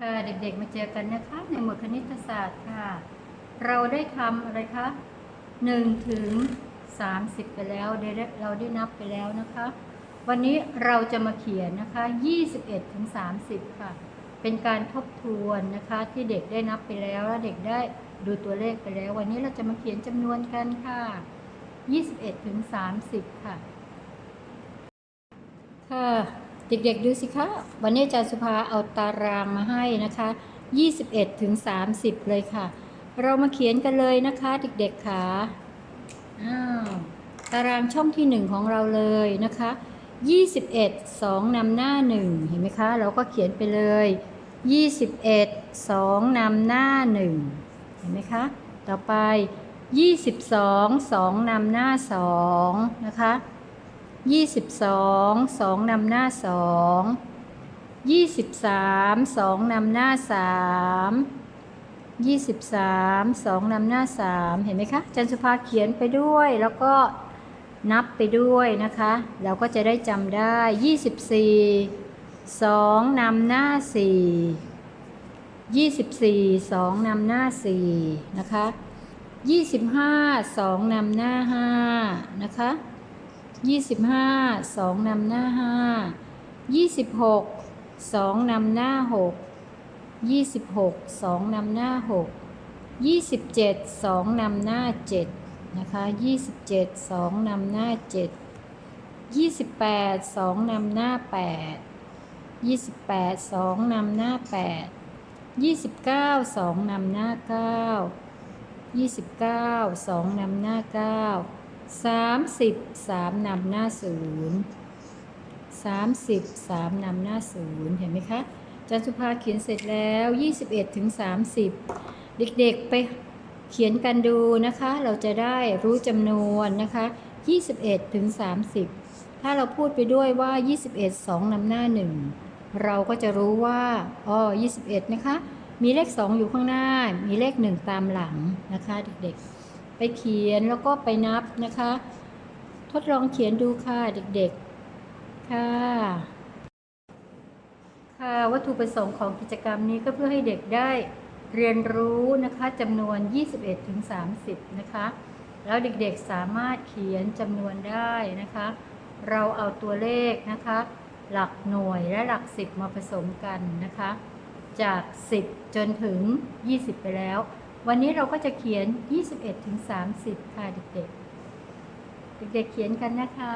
ค่ะเด็กๆมาเจอกันนะคะในหมวดคณิตศาสตร์ค่ะ เราได้ทำอะไรคะ1ถึง30 ไปแล้วเราได้นับไปแล้วนะคะ วันนี้เราจะมาเขียนนะคะ 21ถึง30 ค่ะ เป็นการทบทวนนะคะที่เด็กได้นับไปแล้วและเด็กได้ดูตัวเลขไปแล้ว วันนี้เราจะมาเขียนจำนวนกันค่ะ 21ถึง30 ค่ะค่ะ เด็กๆดูสิคะ วันนี้อาจารย์สุภาเอาตารางมาให้นะคะ 21ถึง30 เลยค่ะ เรามาเขียนกันเลยนะคะเด็กๆค่ะอ้าวตารางช่องที่ 1 ของเราเลยนะคะ 21 2นำหน้า 1 เห็นไหมคะ เราก็เขียนไปเลย 21 2นำหน้า 1 เห็นไหมคะ ต่อไป 22 2นำหน้า 2 นะคะ ยี่สิบสองสองนำหน้าสองยี่สิบสามสองนำหน้าสามยี่สิบสามสองนำหน้าสามเห็นไหมคะจันสุภาเขียนไปด้วยแล้วก็นับไปด้วยนะคะ เราก็จะได้จำได้ยี่สิบสี่สองนำหน้าสี่ยี่สิบสี่สองนำหน้าสี่นะคะยี่สิบห้าสองนำหน้าห้านะคะ ยี่สิบห้าสองนำหน้าห้ายี่สิบหกสองนำหน้าหกยี่สิบหกสองนำหน้าหกยี่สิบเจ็ดสองนำหน้าเจ็ดนะคะยี่สิบเจ็ดสองนำหน้าเจ็ดยี่สิบแปดสองนำหน้าแปดยี่สิบแปดสองนำหน้าแปดยี่สิบเก้าสองนำหน้าเก้ายี่สิบเก้าสองนำหน้าเก้า สามสิบสามนำหน้าศูนย์สามสิบสามนำหน้าศูนย์เห็นไหมคะจันสุภาเขียนเสร็จแล้วยี่สิบเอ็ดถึงสามสิบเด็กๆไปเขียนกันดูนะคะ เราจะได้รู้จำนวนนะคะยี่สิบเอ็ดถึงสามสิบถ้าเราพูดไปด้วยว่ายี่สิบเอ็ดสองนำหน้าหนึ่งเราก็จะรู้ว่าอ๋อยี่สิบเอ็ดนะคะ มีเลขสองอยู่ข้างหน้า มีเลขหนึ่งตามหลังนะคะเด็กๆ ไปเขียนแล้วก็ไปนับนะคะ ทดลองเขียนดูค่ะเด็กๆ ค่ะ ค่ะวัตถุประสงค์ของกิจกรรมนี้ก็เพื่อให้เด็กได้เรียนรู้นะคะจำนวน 21ถึง30 นะคะ แล้วเด็กๆสามารถเขียนจำนวนได้นะคะ เราเอาตัวเลขนะคะ หลักหน่วยและหลัก10มาผสมกันนะคะ จาก 10 จนถึง 20 ไปแล้ว วันนี้เราก็จะเขียน 21-30 ค่ะเด็กๆ เด็กๆเขียนกันนะคะ